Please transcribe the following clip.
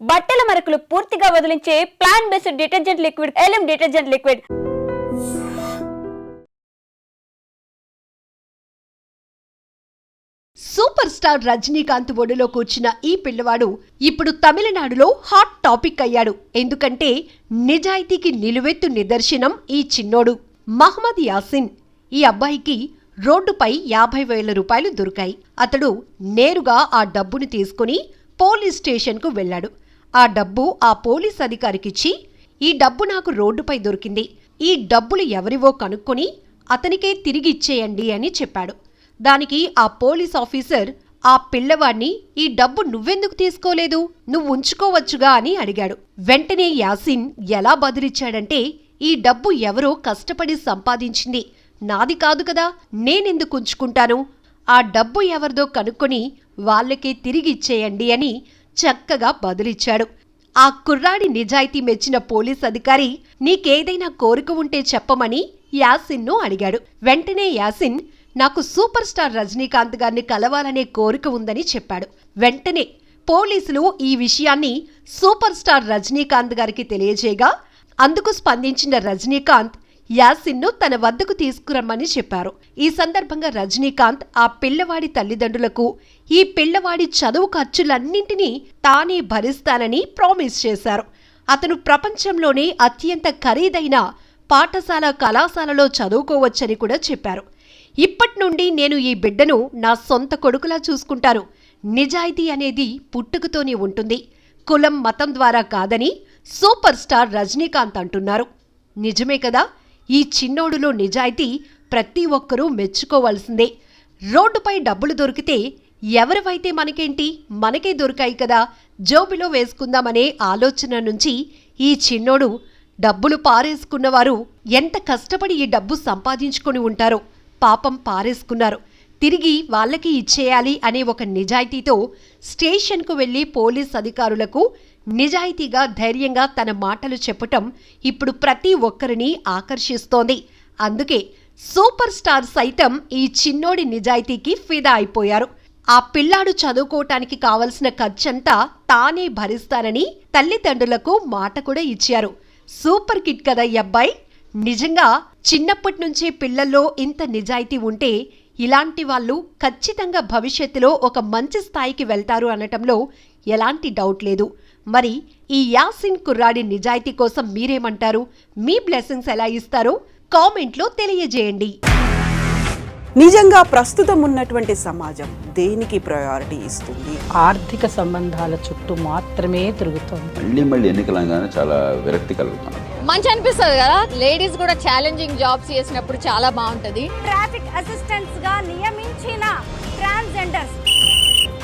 బట్టల మరకలు పూర్తిగా వదిలించే plant based detergent liquid ఎలం detergent liquid. Super star Rajinikanth ఒడిలో కూర్చున్న ఈ పిల్లవాడు ఇప్పుడు తమిళనాడులో హాట్ టాపిక్ అయ్యాడు. ఎందుకంటే నిజాయితీకి నిలువెత్తు నిదర్శనం ఈ చిన్నోడు. మహమ్మద్ యాసిన్ ఈ అబ్బాయికి రోడ్డుపై యాభై వేల రూపాయలు దొరికాయి. అతడు నేరుగా ఆ డబ్బును తీసుకుని పోలీస్ స్టేషన్కు వెళ్ళాడు. ఆ డబ్బు ఆ పోలీస్ అధికారికిచ్చి ఈ డబ్బు నాకు రోడ్డుపై దొరికింది. ఈ డబ్బులు ఎవరివో కనుక్కొని అతనికే తిరిగి ఇచ్చేయండి అని చెప్పాడు. దానికి ఆ పోలీస్ ఆఫీసర్ ఆ పిల్లవాణ్ణి ఈ డబ్బు నువ్వెందుకు తీసుకోలేదు? నువ్వు ఉంచుకోవచ్చుగా అని అడిగాడు. వెంటనే యాసిన్ ఎలా బదిలిచ్చాడంటే ఈ డబ్బు ఎవరో కష్టపడి సంపాదించింది. నాది కాదు కదా నేనెందుకు ఉంచుకుంటాను? ఆ డబ్బు ఎవరిదో కనుక్కొని వాళ్ళకే తిరిగి ఇచ్చేయండి అని చక్కగా బదులిచ్చాడు. ఆ కుర్రాడి నిజాయితీ మెచ్చిన పోలీస్ అధికారి నీకేదైనా కోరిక ఉంటే చెప్పమని యాసిన్ను అడిగాడు. వెంటనే యాసిన్ నాకు సూపర్ స్టార్ రజనీకాంత్ గారిని కలవాలనే కోరిక ఉందని చెప్పాడు. వెంటనే పోలీసులు ఈ విషయాన్ని సూపర్ స్టార్ రజనీకాంత్ గారికి తెలియజేయగా అందుకు స్పందించిన రజనీకాంత్ యాసిన్ను తన వద్దకు తీసుకురమ్మని చెప్పారు. ఈ సందర్భంగా రజనీకాంత్ ఆ పిల్లవాడి తల్లిదండ్రులకు ఈ పిల్లవాడి చదువు ఖర్చులన్నింటినీ తానే భరిస్తానని ప్రామిస్ చేశారు. అతను ప్రపంచంలోనే అత్యంత ఖరీదైన పాఠశాల కళాశాలలో చదువుకోవచ్చని కూడా చెప్పారు. ఇప్పటి నుండి నేను ఈ బిడ్డను నా సొంత కొడుకులా చూసుకుంటాను. నిజాయితీ అనేది పుట్టుకతోనే ఉంటుంది. కులం మతం ద్వారా కాదని సూపర్ స్టార్ రజనీకాంత్ అంటున్నారు. నిజమే కదా? ఈ చిన్నోడులో నిజాయితీ ప్రతి ఒక్కరూ మెచ్చుకోవాల్సిందే. రోడ్డుపై డబ్బులు దొరికితే ఎవరివైతే మనకేంటి? మనకే దొరికాయి కదా. జోబిలో వేసుకుందామనే ఆలోచన నుంచి ఈ చిన్నోడు డబ్బులు పారేసుకున్నవారు ఎంత కష్టపడి ఈ డబ్బు సంపాదించుకొని ఉంటారో పాపం పారేసుకున్నారు. తిరిగి వాళ్ళకి ఇచ్చేయాలి అనే ఒక నిజాయితీతో స్టేషన్కు వెళ్ళి పోలీస్ అధికారులకు నిజాయితీగా ధైర్యంగా తన మాటలు చెప్పటం ఇప్పుడు ప్రతి ఒక్కరిని ఆకర్షిస్తోంది. అందుకే సూపర్ స్టార్ సైతం ఈ చిన్నోడి నిజాయితీకి ఫిదా అయిపోయారు. ఆ పిల్లాడు చదువుకోవటానికి కావలసిన ఖర్చంతా తానే భరిస్తానని తల్లిదండ్రులకు మాట కూడా ఇచ్చారు. సూపర్ కిట్ కదా ఈ అబ్బాయి. నిజంగా చిన్నప్పటి నుంచే పిల్లల్లో ఇంత నిజాయితీ ఉంటే ఇలాంటి వాళ్ళు ఖచ్చితంగా భవిష్యత్తులో ఒక మంచి స్థాయికి వెళ్తారు అనటంలో ఎలాంటి డౌట్ లేదు. మరి ఈ యాసిన్ కుర్రాడి నిజాయితీ కోసం మీరేమంటారు? మీ బ్లెస్సింగ్స్ ఎలా ఇస్తారో కామెంట్లో తెలియజేయండి. నిజంగా ప్రస్తుతం ఉన్నటువంటి సమాజం దేనికి ప్రయారిటీ ఇస్తుంది? ఆర్థిక సంబంధాల చుట్టూ మాత్రమే తిరుగుతోంది. మళ్ళీ మళ్ళీ ఎన్నికలంగానే చాలా విరక్తి కలుగుతాను మంచి అనిపిస్తుంది కదా? లేడీస్ కూడా ఛాలెంజింగ్ జాబ్స్ చేసినప్పుడు చాలా బాగుంటది. Traffic assistants